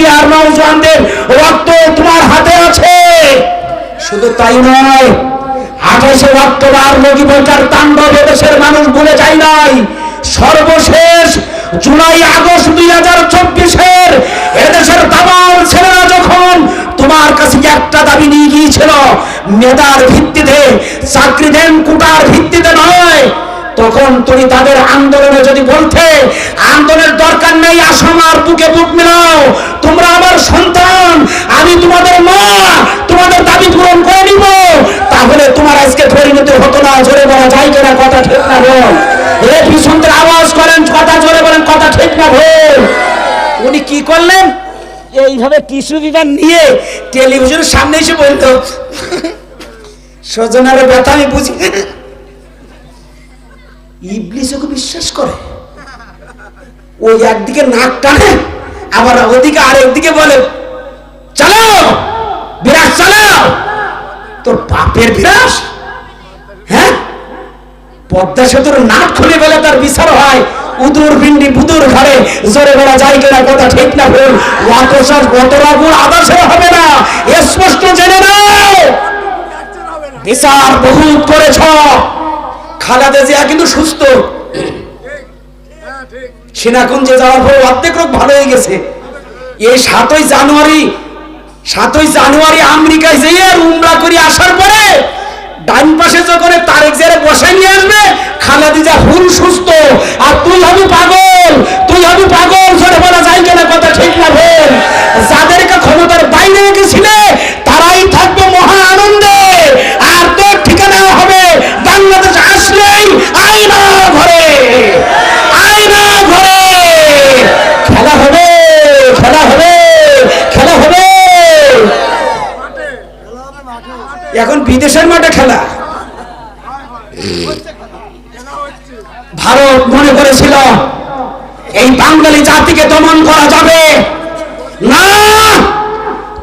BTR নৌজওয়ানদের রক্ত তোমার হাতে আছে। শুধু তাই নয়, আঠাশে অক্টোবর লগিবইটার তাণ্ডব দেশের মানুষ ভুলে যায় নাই। সর্বশেষ জুলাই আগস্ট দুই হাজার চব্বিশের এদেশের তামাম ছেলেরা যখন তোমার কাছে একটা দাবি নিয়ে গিয়েছিল মেধার ভিত্তিতে, চাকরি দেন কোটার ভিত্তিতে নয় তখন তুমি তাদের আন্দোলনে যদি বলতে, আন্দোলনের দরকার নেই আসামার বুকে বুক মিলাও। তোমরা আমার সন্তান, আমি তোমাদের মা, তোমাদের দাবি পূরণ করে নিব। তাহলে তোমার আজকে পরিণতি হতো না, জোরে বলা যায় কিনা, কথা ঠিক না বল। এ পিছন আওয়াজ করেন, কথা জোরে বলেন, কথা ঠিক না উনি কি করলেন? এইভাবে টিস্যু বিমান নিয়ে টেলিভিশনের সামনে এসে বলতো, সজনার ব্যথা, আমি বুঝি ইবলিস ওকে বিশ্বাস করে। ওই একদিকে নাক টানে, আবার ওদিকে আর একদিকে বলে, চালাও, বিরাট চালাও। তোর বাপের বিরাস হ্যাঁ? পদ্মা সেতুর নাক খুলে গেলে তার বিচার হয়, উদুর ভিন্ডি বুদুর ঘরে, জোরে বলা যায় কিনা কথা ঠিক না ভুল। অত সব অত রাগুর আদাসে হবে না স্পষ্ট জেনে নাও। বিচার বহুত করেছ। খালাদা জিয়া কিন্তু সুস্থ। সেনাকুঞ্জে যাওয়ার পর অর্ধেক রোগ ভালো হয়ে গেছে। এই সাতই জানুয়ারি সাতই জানুয়ারি আমেরিকায় যেয়ে উমরা করে আসার পরে ডান পাশে যখন তারেক জেরে বসে নিয়ে আসবে, খালাদি যা হুল সুস্থ। আর তুই হবি পাগল, তুই হবি পাগল, জোরে বলা যায় কিনা কথা ঠিক না ভুল। যাদেরকে ক্ষমতার বাইরে গেছিলে তারাই থাকবে মহা আনন্দে আর তোর ঠিকানা হবে বাংলাদেশ আসলেই আইনা ঘরে আইনা ঘরে খেলা হবে খেলা হবে খেলা হবে এখন বিদেশের মাঠে খেলা। ভারত মনে করেছিল, এই বাঙালি জাতিকে দমন করা যাবে। না!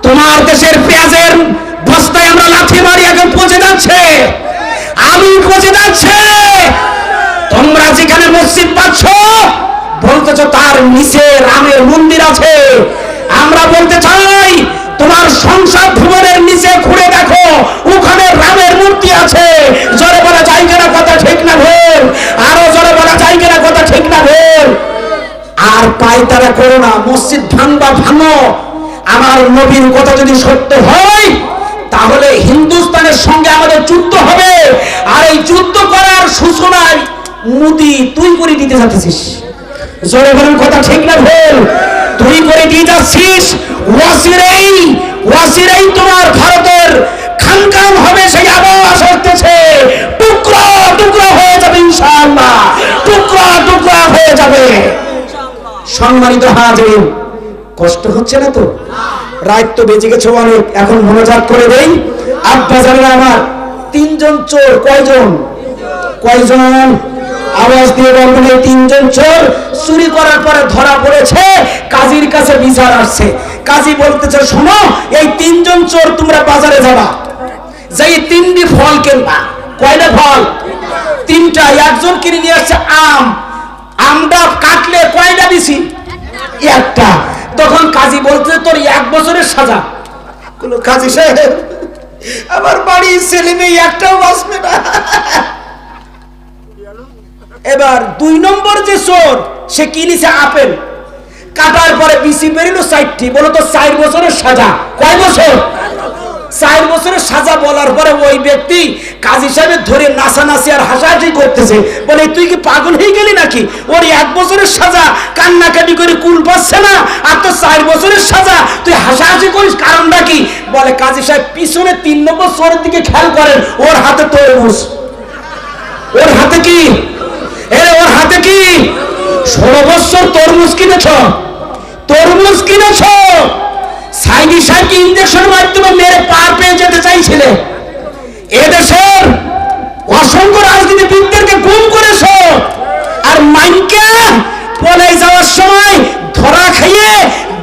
তোমার দেশের পেঁয়াজের বস্তায় আমরা লাথি মারি এখন পচে যাচ্ছে। আলু পচে যাচ্ছে। তোমরা যেখানে মসজিদ পাচ্ছ, বলতেছ তার নিচে রামের মন্দির আছে। আমরা বলতে চাই, তোমার সংসদ ভবনের নিচে ঘুরে দেখো ওখানে রামের মূর্তি আছে জোরে বলা যায় কিনা কথা ঠিক না ভুল আরও জোরে বলা যায় কিনা কথা ঠিক না ভুল আর তারা করো না, মসজিদ ভাঙবা ভাঙো। আমার নবীর কথা যদি সত্য হয়, তাহলে হিন্দুস্তানের সঙ্গে আমাদের যুদ্ধ হবে। আর এই যুদ্ধ করার সূচনায় মুদি তুই করে দিতে যাচ্ছিস। জোরে বলেন, কথা ঠিক না ভুল? তুই করে দিয়ে যাচ্ছিস। ওয়াসিরেই ওয়াসিরেই তোমার ভারতের খানকান হবে, সেই আবাস হতেছে টুকরা টুকরা হয়ে যাবে ইনশাআল্লাহ। টুকরা টুকরা হয়ে যাবে। সম্মানিত হাজির। কষ্ট হচ্ছে না তো? রাত তো বেঁচে গেছে অনেক, এখন মনোজাত করে দেই। আব্বা জানেন আমার, তিনজন চোর, কয়জন? কয়জন? আওয়াজ দিয়ে বলবেন তিনজন চোর চুরি করার পরে ধরা পড়েছে, কাজীর কাছে বিচার আসছে। কাজী বলতেছে, শোনো, এই তিনজন চোর তোমরা বাজারে যাবা। যাই তিনটি ফল কিনবা। কয়টা ফল? তিনটা। একজন কিনে নিয়ে আসছে আম। আমটা কাটলে কয়টা দিছি? একটা। তখন কাজী বলতে তোর এক বছরের সাজা। কোনো কাজী সাহেব, আমার বাড়ির ছেলে মেয়ে একটাও বাঁচবে না। এবার দুই নম্বর যে চোর, সে কিনেছে আপেল? কাটার পরে বিসি বেরিল চারটি বলো তো চার বছরের সাজা। কয় বছর? চার বছরের সাজা বলার পরে ওই ব্যক্তি কাজী সাহেবের ধরে নাচানাচি আর হাসাহাসি করতেছে। বলে, তুই কি পাগল হয়ে গেলি নাকি? ওর এক বছরের সাজা কান্নাকাটি করে কুল পাচ্ছে না। আর তো চার বছরের সাজা, তুই হাসাহাসি করিস, কারণটা কি? বলে, কাজী সাহেব, পিছনে তিন নম্বর চোরের দিকে খেয়াল করেন, ওর হাতে তরমুজ। ওর হাতে কি? এ ওর হাতে কি? ষোলো বছর তরমুজ কিনেছ। তরমুজ কিনেছ? সাইনি সাহেবকে ইঞ্জেকশনের মাধ্যমে মেরে পার পেয়ে যেতে চাইছিলে। এদেশের অসংখ্য রাজনীতিবিদদেরকে গুম করেছ। আর মাইকে পলাই যাওয়ার সময় ধরা খাইয়ে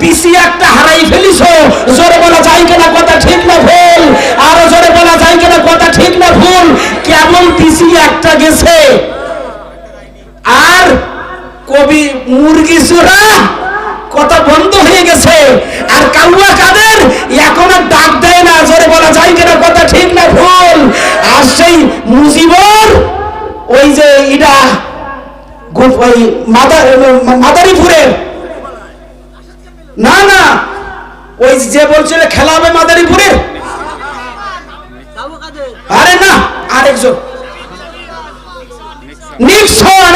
বিসি একটা হারাই ফেলিছ। জোরে বলা যায় কিনা কথা ঠিক না ভুল? আরও জোরে বলা যায় কিনা কথা ঠিক না ভুল? কেমন বিসি একটা গেছে। আর কবি মুরগি চোরা কথা বন্ধ হয়ে গেছে। আর কাউয়া কাদের? এখন আর ডাক দেয় না, জোরে বলা যায় কিনা কথা ঠিক না ভুল। আর সেই মুজিবর, ওই যে ইটা ওই মাদারীপুরের। না না, ওই যে বলছিল খেলা হবে মাদারীপুরের আরে না, আরেকজন। নিক্সন?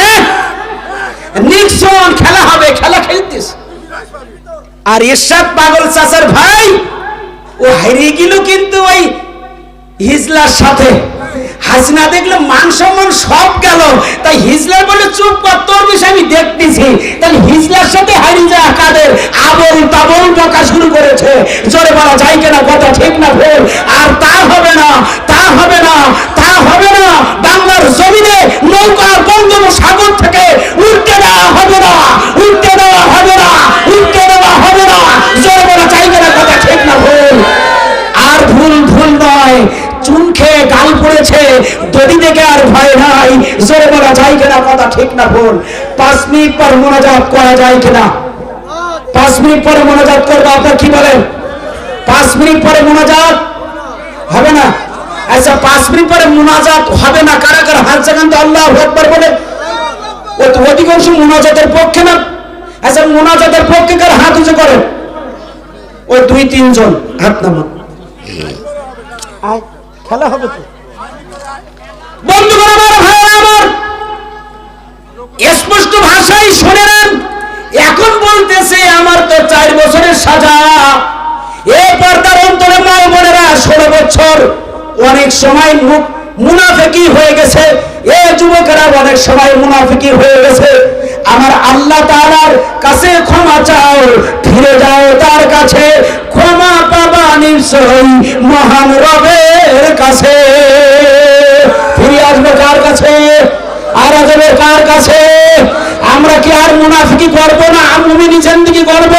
নিক্সন, খেলা হবে, খেলা খেলতিস। আর ইরশাদ পাগল চাচার ভাই, ও হারিয়ে গেল কিন্তু ওই হিজলার সাথে। হাসিনা দেখল, মান সম্মান সব গেল। তাই হিজলার বলে, চুপ কর, তোর বিষয় আমি দেখতেছি। তাহলে হিজলার সাথে হারিয়ে যায় কাদের? আবল তাবল বকা শুরু করেছে। জোরে বলা যায় কিনা, কথা ঠিক না ভুল? আর তা হবে না, তা হবে না, তা হবে না। বাংলার জমিনে নৌকার বঙ্গোপসাগর থেকে উঠতে দেওয়া হবে না উঠতে দেওয়া হবে না উঠতে দেওয়া হবে না জোরে বলা যায় কিনা কথা ঠিক না ভুল আর ভুল ভুল নয় চুন খেয়ে গাল পড়েছে। দড়ি দেখে আর ভয় নাই। জোরে বলা যায় কিনা কথা ঠিক না ভুল। পাঁচ মিনিট পর মোনাজাত করা যায় কিনা? পাঁচ মিনিট পরে মোনাজাত করব, আপনার কি বলেন? পাঁচ মিনিট পরে মোনাজাত হবে না? আচ্ছা পাঁচ মিনিট পরে মোনাজাত হবে না? কারা কারা? হাত জাগান তো আল্লাহ একবার বলে অধিকাংশ মোনাজাতের পক্ষে না। আচ্ছা মোনাজাতের পক্ষে কার হাত উঁচু করেন ওই দুই তিনজন, হাত নামান। খেলা হবে তো। বন্ধুগণ স্পষ্ট ভাষায় শুনে এখন বলতেছে, আমার তো চার বছরের সাজা। এ পর্দার অন্তরে মা বোনেরা ষোলো বছর অনেক সময় মুখ মুনাফেকি হয়ে গেছে। এ যুবকেরা অনেক সময় মুনাফিকি হয়ে গেছে। আমার আল্লাহ তাআলার কাছে ক্ষমা চাও ফিরে যাও তার কাছে। ক্ষমা পাবা নিশ্চয়ই মহান রবের কাছে। ফিরে আসবে কার কাছে? আর আসবে কার কাছে? আমরা কি আর মুনাফিকি করব না? মুমিনি জিন্দিগি করব?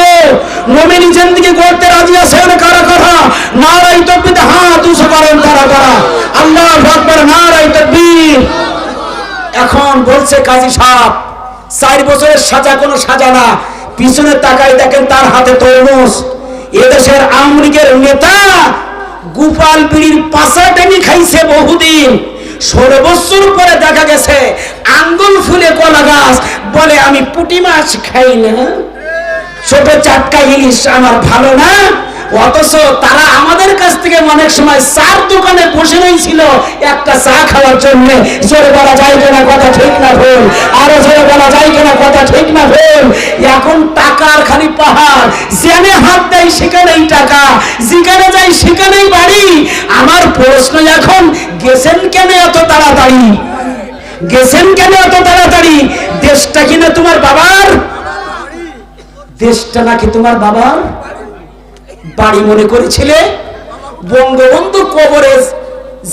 মুমিনি জিন্দিগি করতে রাজি আছেন কারা নারাই করেন কারা আল্লাহ আকবার নারাই এখন বলছে কাজী সাহেব, চার বছরের সাজা কোনো সাজা না। পিছনে তাকাই দেখেন তার হাতে তরমুজ। এদেশের আমরিকের নেতা গোপাল বিড়ির পাশা টেনে খাইছে বহুদিন। ষোলো পরে দেখা গেছে, আঙ্গুল ফুলে কলা গাছ। বলে, আমি পুটি মাছ খাই না। ছোট চাটকা ইলিশ আমার ভালো না। অথচ তারা আমাদের কাছ থেকে অনেক সময় চার দোকানে বসে রয়েছিল একটা চা খাওয়ার জন্য। জোরে বলা যায় কিনা কথা ঠিক না ভুল? আরও জোরে বলা যায় কিনা কথা ঠিক না ভুল? এখন টাকার খালি পাহাড়। জেনে হাত দেয় সেখানেই টাকা। যেখানে যাই সেখানেই বাড়ি। আমার প্রশ্ন এখন, গেছেন কেন এত তাড়াতাড়ি? গেছেন কেন এত তাড়াতাড়ি? দেশটা কিনা তোমার বাবার? দেশটা নাকি তোমার বাবার? বাড়ি মনে করেছিলে? বঙ্গবন্ধু কবরে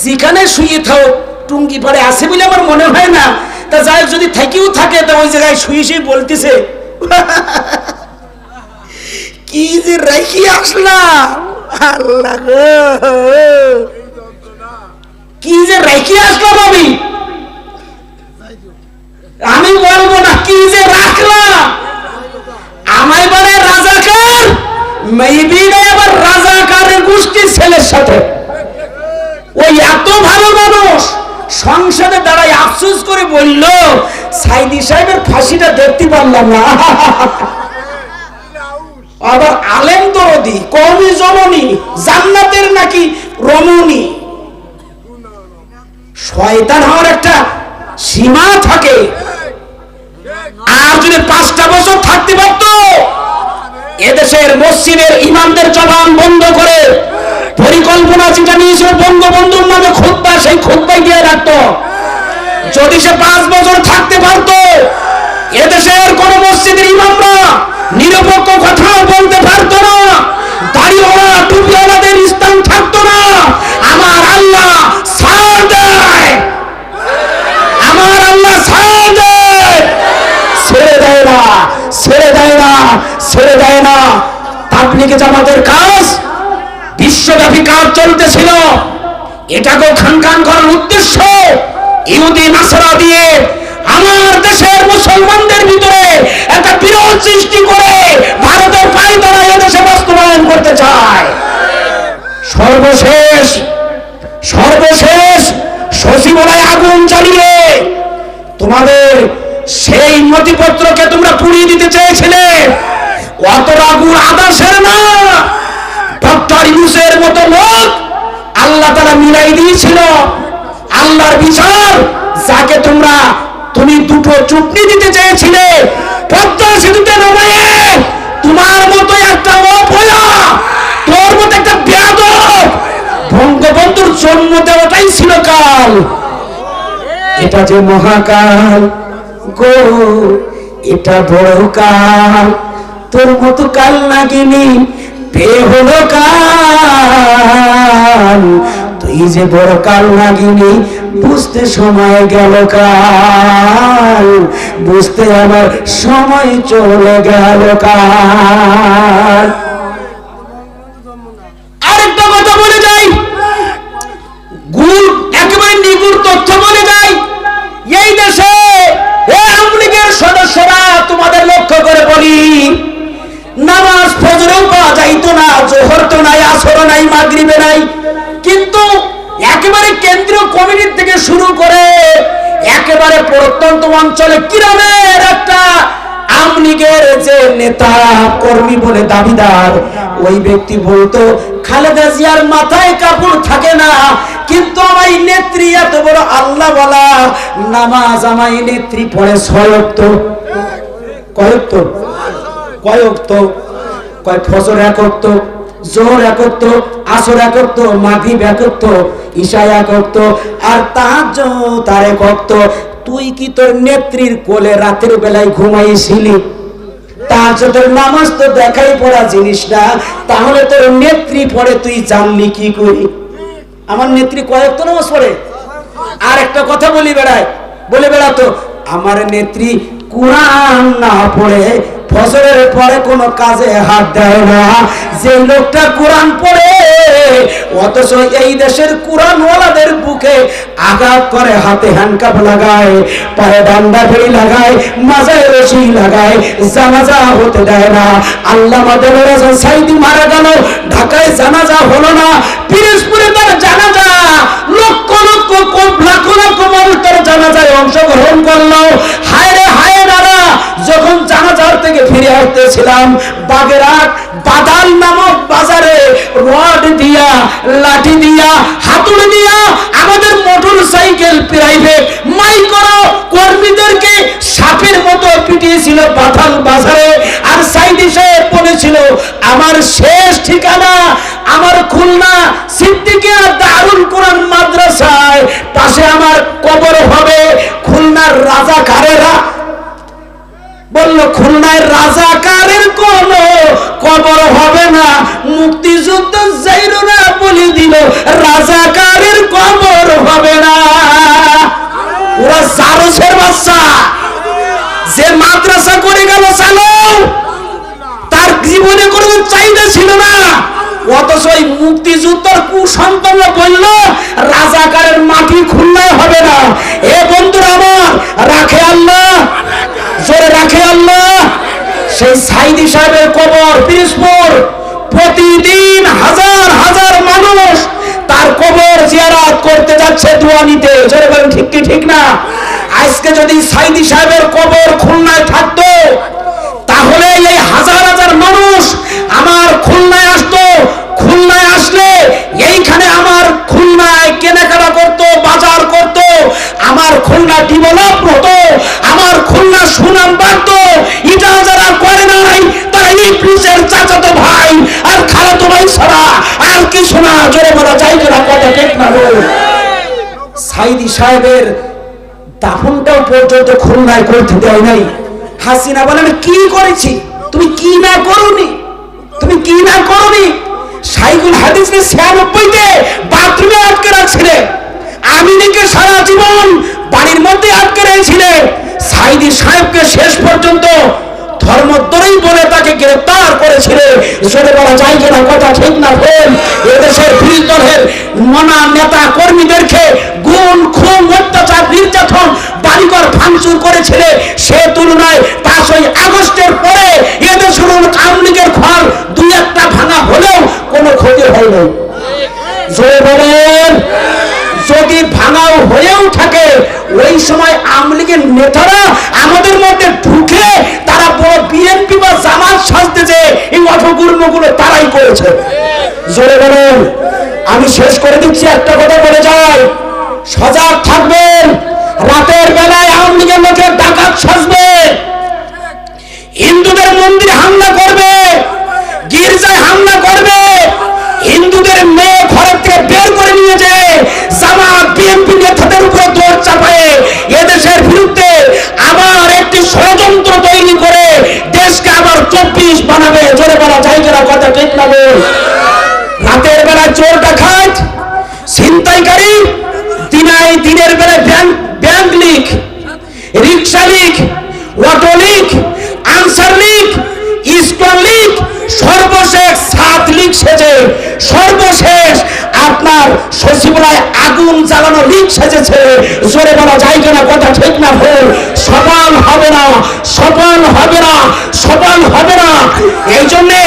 যেখানে শুয়ে থাও, টুঙ্গি পাড়ে আছে বলে আমার মনে হয় না। তা যাই যদি থেকেও থাকে, তা ওই জায়গায় শুয়ে শুয়ে বলতেছে। কি যে রেখে আসলাম। আল্লাহ। কি যে রেখে আমি আমি বলব না কি যে রাখলাম আমায় বলে রাজাকার মেবি সংসদে দাঁড়াই আফসোস করে বলল, সাইদি সাহেবের ফাঁসিটা দেখতে পারলাম না। আবার আলেম দরদি কমি জননী, জান্নাতের নাকি রমণী। শয়তান হওয়ার একটা সীমা থাকে। আর যদি পাঁচটা বছর থাকতে পারতো এদেশের মসজিদের ইমামদের জবান বন্ধ করে পরিকল্পনা যেটা নিয়েছিল বঙ্গবন্ধুর নামে খুদ্া সেই খুদ্াই দিয়ে রাখতো। যদি সে পাঁচ বছর থাকতে পারতো, এদেশের কোন মসজিদের ইমামরা নিরপেক্ষ কথা বলতে পারতো না, দাড়িওয়ালা, টুপিওয়ালাদের স্থান থাকতো না। আমার আল্লাহ ছাড় দেয় আমার আল্লাহ ছাড় দেয় ছেড়ে দেয় না ছেড়ে দেয় না ছেড়ে দেয় না। তাবলিগে জামাতের কাজ বিশ্বব্যাপী কাজ চলতেছিল। এটাকেও খান খান করার উদ্দেশ্য ইহুদি, নাসরা দিয়ে আমার দেশের মুসলমানদের ভিতরে একটা বিরোধ সৃষ্টি করে ভারতের পায়তারা এদেশে বাস্তবায়ন করতে চায়। সর্বশেষ সর্বশেষ সচিবালয় আগুন চালিয়ে তোমাদের সেই নথিপত্রকে তোমরা পুড়িয়ে দিতে চেয়েছিলে। অত আগুন আদাসের না ডক্টর ইউসের মতো লোক আল্লাহ তারা মিলাই দিয়েছিল। আল্লাহর বিচার যাকে তোমরা, তুমি দুটো চুপনি দিতে চেয়েছিলে, পদ্মা সেতুতে নামায়ে তোমার মতো একটা অপয়া, তোর মতো একটা বেয়াদব বঙ্গবন্ধুর জন্ম দেওয়াটাই ছিল কাল। এটা যে মহাকাল গো, এটা বড় কাল। তোর মতো কাল নাগিনি পে হলো কাল। তুই যে বড় কাল নাগিনি, বুঝতে সময় গেল কাল। বুঝতে আমার সময় চলে গেল কাল। কিন্তু একেবারে কেন্দ্রীয় কমিটির থেকে শুরু করে একেবারে প্রত্যন্ত অঞ্চলে কিরামের একটা আওয়ামী লীগের যে নেতা, কর্মী বলে দাবিদার, ওই ব্যক্তি বলতো, খালেদা জিয়ার মাথায় কাপড় থাকে না, কিন্তু আমার নেত্রী এত বড় আল্লাহ বলা, নামাজ আমার নেত্রী পড়ে ছয়ক্ত কয়ক্ত কয়ক্ত কয় ফজর একক্ত জোহর একক্ত আসর একক্ত মাগরিব একক্ত ঈশা একক্ত আর তাহাজ তার একক্ত তুই কি তোর নেত্রীর কোলে রাতের বেলায় ঘুমাইছিলি? তাহাজের নামাজ তো দেখাই পড়া জিনিস না, তাহলে তোর নেত্রী পড়ে তুই জানলি কি করি? আমার নেত্রী কয়েক তো নামাজ পড়ে। আর একটা কথা বলি বেড়ায়, বলে বেড়াতো, আমার নেত্রী কোরআন না পড়ে ফসলের পরে কোনো কাজে হাত দেয় না। যে লোকটা কোরআন পড়ে, অথচ এই দেশের কোরআনওয়ালাদের বুকে আঘাত করে, হাতে হ্যান্ডকাপ লাগায়, পায়ে ডান্ডা ফেরি লাগায়, মাজায় রশি লাগায়, জানাজা হতে দেয় না। আল্লাহ মাদের সাইদি মারা গেল, ঢাকায় জানাজা হলো না, পিরোজপুরে তার জানাজা লক্ষ লক্ষ ফিরে আসতেছিলাম বাগেরহাট বাদাল নামক বাজারে রড দিয়া, লাঠি দিয়া, হাতুড়ি দিয়া আমাদের মোটর সাইকেল প্রাইভেট মাইক্রো কর্মীদেরকে সাপের মতো পিটিয়েছিল বাদাল বাজারে। আর সাইডি সাহেব বলেছিল, আমার শেষ ঠিকানা আমার খুলনা সিদ্দিকিয়া দারুল কোরআন মাদ্রাসায়। পাশে আমার কবর হবে খুলনার রাজাকারেরা বলল, খুলনায় রাজাকারের কোন কবর হবে না। মুক্তিযুদ্ধ জাইরুরা বলে দিল, রাজাকারের কবর হবে না। ওরা সারসের বাচ্চা। যে মাদ্রাসা করে গেল চালো, তার জীবনে কোনো চাহিদা ছিল না। অথচ ওই মুক্তিযুদ্ধের কুসন্তান বলল, রাজাকারের মাটি খুলনায় হবে না। এ বন্ধুরা আমার, রাখে আল্লাহ। জোরে রাখে আল্লাহ। সেই সাইদি সাহেবের কবর পিরিসপুর প্রতিদিন হাজার হাজার মানুষ তার কবর জিয়ারাত করতে যাচ্ছে দোয়া নিতে। জোরে বলেন, ঠিক কি ঠিক না? আজকে যদি সাইদি সাহেবের কবর খুলনায় থাকতো, তাহলে এই হাজার হাজার মানুষ আমার খুলনায় আসতো। খুলনায় আসলে এইখানে আমার খুলনায় কেনাকাটা করত, বাজার করত। আমার খুলনা ডেভেলপ হতো। সুনাম বাড়তো এটা যারা করে নাই তারা প্লিজের চাচাতো ভাই আর খালাতো ভাই ছাড়া আর কিছু না। জোরে বলা যায় না কথা ঠিক না সাইদি সাহেবের দাফনটাও পর্যন্ত খুলনায় করতে দেয় নাই। হাসিনা বলে আমি কি করেছি? তুমি কি না করনি? তুমি কি না করনি? সাইগুল হাদিসকে ছিয়ানব্বইতে বাথরুমে আটকে রাখছিলেন আমিনীকে সারা জীবন পানির মধ্যে আটকে রয়েছিলেন সাইদি সাহেবকে শেষ পর্যন্ত বলে তাকে করেছিল। সেটা বলা যায় কিনা কথা ঠিক না এদেশের নানা নেতা কর্মীদেরকে গুণ খুন, অত্যাচার, নির্যাতন, বাড়িঘর ভাঙচুর করেছিল। সে তুলনায় পাঁচই আগস্টের পরে এদেশের আওয়ামী লীগের ঘর দুই একটা ভাঙা হলেও কোনো ক্ষতি হয়নি। যদি ভাঙাও হয়েও থাকে নেতারা আমাদের মধ্যে ঢুকে তারা বড় বিএনপি বা জামাত সাজতে যে এই অপকর্মগুলো তারাই করেছে। জোরে বলেন, আমি শেষ করে দিচ্ছি একটা কথা বলে যাই। সজাগ থাকবেন, রাতের বেলায় আওয়ামী লীগের লোকের ডাকাত সাজবে। হিন্দুদের মন্দিরে হামলা করবে, গির্জায় হামলা করবে, হিন্দুদের মেয়ে বানাবে জোরে বলা যায় কিনা কথা ঠিক না বল। রাতের বেলা চোর ডাকাত ছিনতাইকারী দিনাই দিনের বেলায় ব্যাংক ব্যাংক লিখ রিক্সা লিখ অটো লিখ আনসার লিখ ইস্কন লিখ সর্বশেষ সাত লিখ সেজে, সর্বশেষ আপনার সচিবালয় আগুন জ্বালানো লিখ সেজেছে। জোরে বলা যায় কিনা কথা ঠিক না ভুল সফল হবে না সফল হবে না সফল হবে না এই জন্যে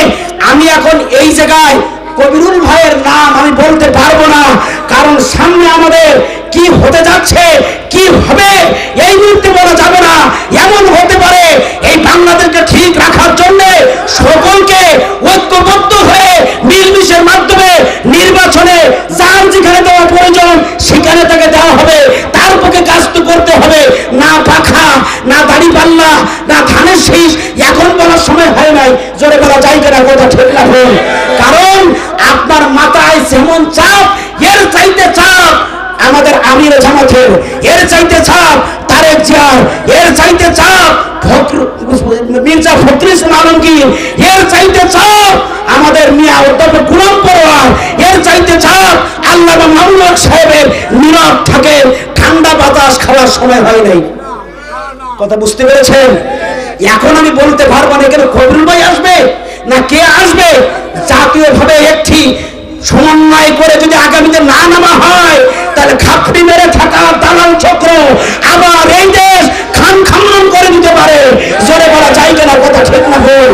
আমি এখন এই জায়গায় কবিরুল ভাইয়ের নাম আমি বলতে পারব না। কারণ সামনে আমাদের কি হতে যাচ্ছে, কি হবে, এই মুহূর্তে বলা যাবে না। এমন হতে পারে এই বাংলাদেশকে ঠিক রাখার জন্য সকলকে ঐক্যবদ্ধ হয়ে মিলমিশের মাধ্যমে নির্বাচনে যার যেখানে দেওয়া প্রয়োজন সেখানে তাকে দেওয়া হবে। তার পক্ষে কাজ তো করতে হবে। না পাখা, না দাড়ি পাল্লা, না ধানের শীষ, এখন বলার সময় হয় নাই। কিনা কথা ঠিক না ভুল। কারণ আপনার মাথায় যেমন চাপ, এর চাইতে চাপ আমাদের আমির জামাতের। এর চাইতে চাপ তারেক জিয়ার। এর চাইতে চাপ মির্জা ফখরুল আলমগীর। এর চাইতে চাপ আমাদের মিয়া অধ্যাপক গুলাম পরোয়ার এর চাইতে চাপ আল্লাহ মামুনুল সাহেবের নীরব থাকে, ঠান্ডা বাতাস খাওয়ার সময় হয় নাই। কথা বুঝতে পেরেছেন? এখন আমি বলতে পারব না, এখানে কবির ভাই আসবে? না কে আসবে? জাতীয় ভাবে একটি সমন্বয় করে যদি আগামীতে না নামা হয়, তাহলে খাপড়ি মেরে থাকা দালাল চক্র আবার এই দেশ খান খামন করে দিতে পারে। জোরে বলা যায় কিনা, কথা ঠিক না ভুল।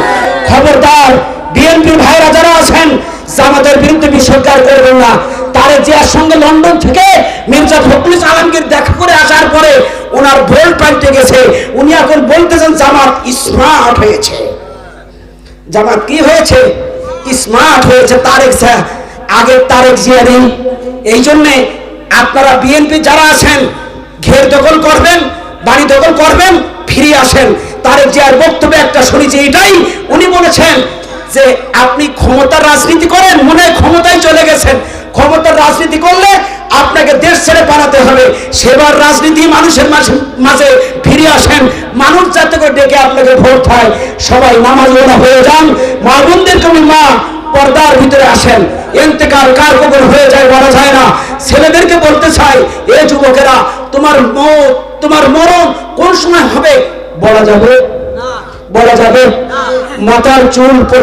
খবরদার বিএনপির ভাইরা যারা আছেন, জামাতের বিরুদ্ধে বিসরকার করবেন না। তারে জিয়ার সঙ্গে লন্ডন থেকে মির্জা ফখরুল আলমগীর দেখা করে আসার পরে ওনার ভোল পাল্টে গেছে। উনি এখন বলতেছেন জামাত স্মার্ট হয়েছে। জামাত কি হয়েছে? স্মার্ট হয়েছে? তারেক জিয়া আগের তারেক জিয়া নেই। এই জন্যে আপনারা বিএনপি যারা আছেন, ঘের দখল করবেন, বাড়ি দখল করবেন, ফিরে আসেন। তারেক জিয়ার বক্তব্যে একটা শুনেছি এটাই উনি বলেছেন যে আপনি ক্ষমতার রাজনীতি করেন, মনে ক্ষমতায় চলে গেছেন। ক্ষমতার রাজনীতি করলে আপনাকে দেশ ছেড়ে পালাতে হবে। সেবার রাজনীতি মানুষের মাঝে মাঝে ফিরে আসেন। মানুষ যাতে করে ডেকে আপনাকে ভোট হয় সবাই নামাজ ওরা হয়ে যান। মা বোনদের কবি মা? পর্দার ভিতরে আসেন। এতেকাল কার কখন হয়ে যায় বলা যায় না। ছেলেদেরকে বলতে চাই এ যুবকেরা তোমার মত তোমার মরণ কোন সময় হবে? বলা যাবে। বলা যাবে। মাথার চুল